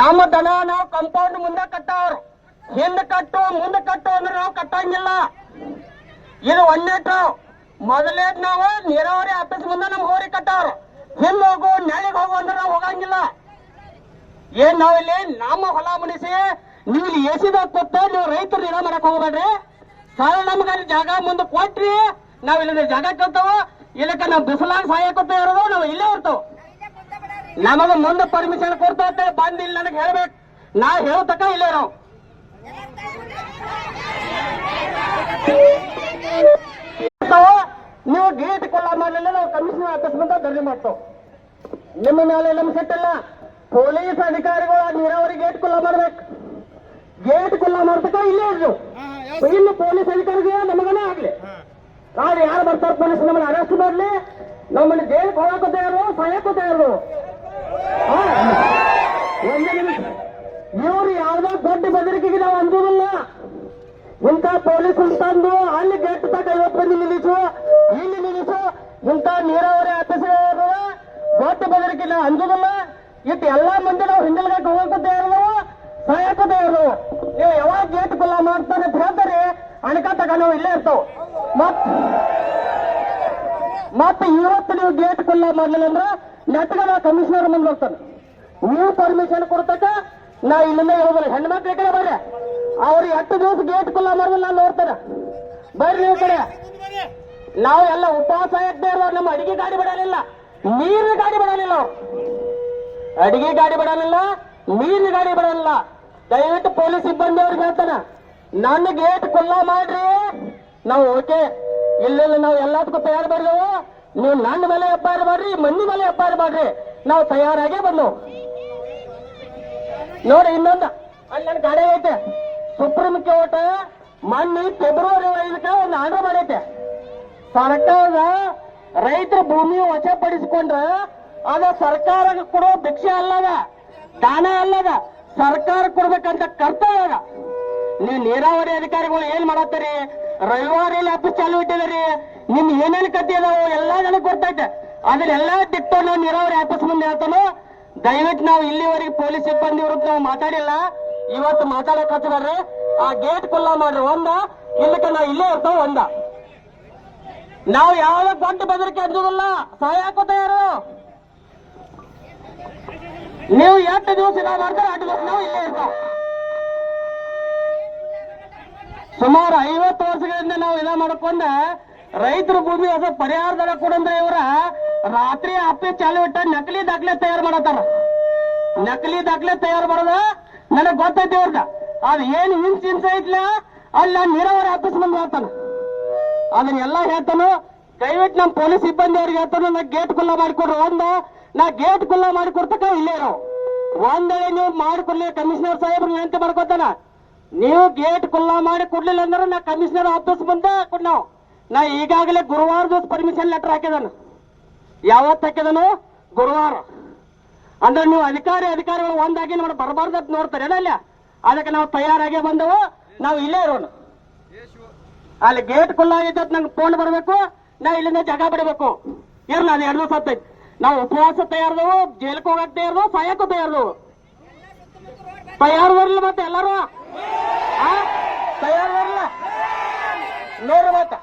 ನಮ್ಮ ದನ ನಾವು ಕಂಪೌಂಡ್ ಮುಂದೆ ಕಟ್ಟವ್ರು ಹಿಂದೆ ಕಟ್ಟು, ಮುಂದೆ ಕಟ್ಟು ಅಂದ್ರೆ ನಾವು ಕಟ್ಟಂಗಿಲ್ಲ. ಇದು ಒಂದೇಟು ಮೊದಲೇ ನಾವು ನೀರಾವರಿ ಆಫೀಸ್ ಮುಂದೆ ನಮ್ಗೆ ಹೋರಿ ಕಟ್ಟವ್ರು ಹಿಂದ್ ಹೋಗು ನೆಳಿಗ್ ಹೋಗು ಅಂದ್ರೆ ನಾವು ಹೋಗಂಗಿಲ್ಲ. ಏನ್ ನಾವು ಇಲ್ಲಿ ನಮ್ಮ ಹೊಲ ಮುನಿಸಿ, ನೀವು ಇಲ್ಲಿ ಎಸಿದಾಗ ಕೊಟ್ಟು ನೀವು ರೈತರು ನಿರ ಮಾಡಕ್ ಹೋಗ್ಬೇಡ್ರಿ. ಸಾಲ ನಮ್ಗೆ ಅಲ್ಲಿ ಜಾಗ ಮುಂದೆ ಕೊಟ್ರಿ. ನಾವ್ ಇಲ್ಲಿ ಜಾಗ ಕೊಡ್ತಾವ ಇಲ್ಲಕ್ಕ ನಾವು ಬಿಸಿಲಾಗ ಕೊಟ್ಟು ಇರೋದು, ನಾವು ಇಲ್ಲೇ ಇರ್ತಾವ. ನಮಗ ಮುಂದೆ ಪರ್ಮಿಷನ್ ಕೊಡ್ತಾ ಅಂತೇಳಿ ಬಂದ್ ಇಲ್ಲಿ ನನಗೆ ಹೇಳ್ಬೇಕು. ನಾ ಹೇಳೋ ತಕ ಇಲ್ಲೇ ನಾವು ನೀವು ಗೇಟ್ ಕೊಲ್ಲ ಮಾಡಲಿಲ್ಲ ನಾವು ಕಮಿಷನರ್ ಆಫೀಸ್ ಬಂದ ಧರಣಿ ಮಾಡ್ತಾವ. ನಿಮ್ಮ ಮೇಲೆ ನಮ್ಮ ಸೆಟ್ಟಲ್ಲ ಪೊಲೀಸ್ ಅಧಿಕಾರಿಗಳು ಆ ನೀರಾವರಿ ಗೇಟ್ ಕೊಲ್ಲ ಮಾಡ್ಬೇಕು. ಗೇಟ್ ಕೊಲ್ಲ ಮಾಡ್ತಕ್ಕ ಇಲ್ಲೇ ಇದ್ರು. ಇನ್ನು ಪೊಲೀಸ್ ಅಧಿಕಾರಿಗೆ ನಮಗನೇ ಆಗ್ಲಿ. ನಾಳೆ ಯಾರು ಬರ್ತಾರ ಪೊಲೀಸ್ ನಮ್ಮನ್ನ ಅರೆಸ್ಟ್ ಮಾಡ್ಲಿ. ನಮ್ಮನ್ನ ಜೈಲ್ ಹೋಗಕ್ಕ ತಯಾರು ಸಾಯಕ್ಕೂ ತಯಾರು. ಒಂದೇ ನಿಮಿಷ. ಇವ್ರು ಯಾವ್ದೋ ದೊಡ್ಡ ಬೆದರಿಕೆಗೆ ನಾವು ಅಂದೂದಿಲ್ಲ. ಇಂಥ ಪೊಲೀಸ್ ತಂದು ಅಲ್ಲಿ ಗೇಟ್ ತಕ ಐವತ್ತು ಮಂದಿ ನಿಲ್ಲಿಸು. ಇಲ್ಲಿ ನಿಲ್ಲಿಸು. ಇಂಥ ನೀರಾವರಿ ಆಫೀಸರ್ ದೊಡ್ಡ ಬೆದರಿಕೆ ನಾವು ಅಂಜುದಿಲ್ಲ ಇಟ್ಟು ಎಲ್ಲಾ ಮಂದಿ ನಾವು ಹಿಂದಲ್ಗಕ್ಕೆ ಹೋಗಕ್ಕೆ ಇರೋದು ಸಹಾಯಕತೆ ಇರೋದು. ನೀವು ಯಾವಾಗ ಗೇಟ್ ಕುಲ್ಲ ಮಾಡ್ತಾರೆ ಅಂತ ಹೇಳ್ತಾರೆ ಅಣಕಾತಕ ನಾವು ಇಲ್ಲೇ ಇರ್ತಾವ. ಮತ್ ಮತ್ತೆ ಇವತ್ತು ನೀವು ಗೇಟ್ ಕುಲ್ಲ ಮಾಡಲಿಲ್ಲ ಅಂದ್ರೆ ನೆಟ್ಗ ಕಮಿಷನರ್ ಮುಂದೆ ಹೋಗ್ತಾನೆ ನೀವು ಪರ್ಮಿಷನ್ ಕೊಡ್ತಕ್ಕ, ನಾ ಇಲ್ಲಿಂದ ಹೆಣ್ಣು ಹೆಣ್ಮಕ್ಳ ಕಡೆ ಬರ್ರಿ. ಅವ್ರಿಗೆ ಹತ್ತು ದಿವಸ ಗೇಟ್ ಕುಲ್ಲ ಮಾಡಿದ್ರೆ ನಾನು ನೋಡ್ತೇನೆ. ಬರ್ರಿ ನೀವು ಕಡೆ. ನಾವು ಎಲ್ಲ ಉಪವಾಸ ಇದ್ದೇ ಇರೋರು, ನಮ್ಮ ಅಡಿಗೆ ಗಾಡಿ ಬಿಡಲಿಲ್ಲ. ನೀರಿನ ಗಾಡಿ ಬಿಡಲಿಲ್ಲ ಅಡಿಗೆ ಗಾಡಿ ಬಿಡಲಿಲ್ಲ, ನೀರಿನ ಗಾಡಿ ಬಿಡಲಿಲ್ಲ. ದಯವಿಟ್ಟು ಪೊಲೀಸ್ ಸಿಬ್ಬಂದಿ ಅವ್ರಿಗೆ ಹೇಳ್ತಾನ. ನನ್ನ ಗೇಟ್ ಕುಲ್ಲ ಮಾಡ್ರಿ. ನಾವು ಓಕೆ. ಇಲ್ಲೆಲ್ಲ ನಾವು ಎಲ್ಲದಕ್ಕೂ ತಯಾರು ಬರ್ದೇವು ನೀವು ನನ್ನ ಮೇಲೆ ಎಪ್ಪಾರು ಮಾಡ್ರಿ ಮಣ್ಣಿನ ಮೇಲೆ ಎಪ್ಪಾರು ಮಾಡ್ರಿ. ನಾವು ತಯಾರಾಗೇ ಬಂದವು. ನೋಡಿ ಇನ್ನೊಂದು. ಅಲ್ಲಿ ನನ್ನ ಗಾಡಿ ಐತೆ. ಸುಪ್ರೀಂ ಕೋರ್ಟ್ ಮೊನ್ನೆ ಫೆಬ್ರವರಿ ಐದಕ್ಕೆ ಒಂದು ಆರ್ಡರ್ ಮಾಡೈತೆ. ಸರ್ಕಾರದ ರೈತರ ಭೂಮಿ ವಶಪಡಿಸಿಕೊಂಡ್ರೆ ಅದ ಸರ್ಕಾರ ಕೊಡೋ ಭಿಕ್ಷೆ ಅಲ್ಲದ, ದಾನ ಅಲ್ಲದ ಸರ್ಕಾರ ಕೊಡ್ಬೇಕಂತ ಕರ್ತವ್ಯ ನೀವು ನೀರಾವರಿ ಅಧಿಕಾರಿಗಳು ಏನ್ ಮಾಡತ್ತೀರಿ? ರವಿವಾರ ಆಫೀಸ್ ಚಾಲು ಇಟ್ಟಿದ್ದೀರಿ? ನಿಮ್ ಏನೇನು ಕತ್ತಿ ಅದಾವು ಎಲ್ಲಾ ನನಗೆ ಗೊತ್ತೈತೆ. ಅದನ್ನೆಲ್ಲ ದಿಟ್ಟು ನೀರಾವರಿ ಆಫೀಸ್ ಮುಂದೆ ಹೇಳ್ತಾನು ದಯವಿಟ್ಟು ನಾವು ಇಲ್ಲಿವರೆಗೆ ಪೊಲೀಸ್ ಸಿಬ್ಬಂದಿ ವಿರುದ್ಧ ನಾವು ಮಾತಾಡಿಲ್ಲ. ಇವತ್ತು ಮಾತಾಡಕ್ ಹತ್ತಿದಾರೆ ಆ ಗೇಟ್ ಕುಲ್ಲ ಮಾಡ್ರಿ. ಒಂದ, ಇಲ್ಲಕ್ಕೆ ನಾವು ಇಲ್ಲೇ ಇರ್ತಾವ, ಒಂದ. ನಾವು ಯಾವ ದೊಡ್ಡ ಬೆದರಿಕೆ ಅಂಜುದಿಲ್ಲ ಸಹಾಯ ಹಾಕೋತ ಯಾರು ನೀವು ಎಂಟು ದಿವಸ ನಾವು ಮಾಡ್ತಾರೆ ಅಷ್ಟು ದಿವಸ ನಾವು ಇಲ್ಲೇ ಇರ್ತಾವ. ಸುಮಾರು ಐವತ್ತು ವರ್ಷಗಳಿಂದ ನಾವು ಇದ ಮಾಡ್ಕೊಂಡ. ರೈತರ ಭೂಮಿ ಹೊಸ ಪರಿಹಾರ ದರ ಕೊಡಂದ್ರೆ ಇವರ ರಾತ್ರಿ ಅಪ್ಪಿ ಚಾಲು ಇಟ್ಟ ನಕಲಿ ದಾಖಲೆ ತಯಾರು ಮಾಡತ್ತಾರ. ನಕಲಿ ದಾಖಲೆ ತಯಾರು ಮಾಡೋದ ನನಗ್ ಗೊತ್ತೈತಿ ಅವ್ರದ ಅದ್ ಏನ್ ಹಿಂಸ್ ಹಿಂಸ ಐತ್ಲ, ಅಲ್ಲ ನೀರಾವರಿ ಆಫೀಸ್ ಮುಂದೆ ಹೇಳ್ತಾನ. ಅದನ್ನೆಲ್ಲ ಹೇಳ್ತಾನು. ದಯವಿಟ್ಟು ನಮ್ಮ ಪೊಲೀಸ್ ಸಿಬ್ಬಂದಿ ಅವ್ರಿಗೆ ಹೇಳ್ತಾನು, ನಾ ಗೇಟ್ ಕುಲ್ಲ ಮಾಡಿಕೊಡ್ರಿ. ಒಂದ, ನಾ ಗೇಟ್ ಕುಲ್ಲ ಮಾಡಿಕೊಡ್ತಕ್ಕ ಇಲ್ಲೇ ಇರೋ ಒಂದ್ ವೇಳೆ ನೀವು ಮಾಡಿಕೊಡ್ಲಿ, ಕಮಿಷನರ್ ಸಾಹೇಬ್ರು ವಿನಂತಿ ಮಾಡ್ಕೊತಾನ. ನೀವು ಗೇಟ್ ಕುಲ್ಲ ಮಾಡಿ ಕೊಡ್ಲಿಲ್ಲ ಅಂದ್ರೆ ನಾ ಕಮಿಷನರ್ ಆಫೀಸ್ ಮುಂದೆ ಕೊಡ್ ನಾವು ನಾ ಈಗಾಗಲೇ ಗುರುವಾರ ದಿವಸ ಪರ್ಮಿಷನ್ ಲೆಟರ್ ಹಾಕಿದಾನು. ಯಾವತ್ತು ಹಾಕಿದನು? ಗುರುವಾರ. ಅಂದ್ರೆ ನೀವು ಅಧಿಕಾರಿ, ಅಧಿಕಾರಿಗಳು ಒಂದಾಗಿ ನಮ್ಮ ಬರಬಾರ್ದು ನೋಡ್ತಾರೆ. ಅಲ್ಲ ಅದಕ್ಕೆ ನಾವು ತಯಾರಾಗಿ ಬಂದವು. ನಾವು ಇಲ್ಲೇ ಇರೋಣ. ಅಲ್ಲಿ ಗೇಟ್ ಕುಲ್ಲಾಗಿದ್ದ ನಂಗೆ ಫೋನ್ ಬರಬೇಕು. ನಾ ಇಲ್ಲಿಂದ ಜಾಗ ಬಿಡಬೇಕು. ಇರ್ಲ ಅದು ಎರಡು ದಿವಸ ನಾವು ಉಪವಾಸ ತಯಾರದವು, ಜೈಲಕ್ಕೆ ಹೋಗಕ್ ತಯಾರದವು ಸಾಯಕ್ಕೂ ತಯಾರದವು. ತಯಾರು ಬರಲಿಲ್ಲ ಮತ್ತೆ ಎಲ್ಲರೂ? ತಯಾರು ಬರಲ್ಲ ನೋಡ್ರಿ ಮತ್ತೆ.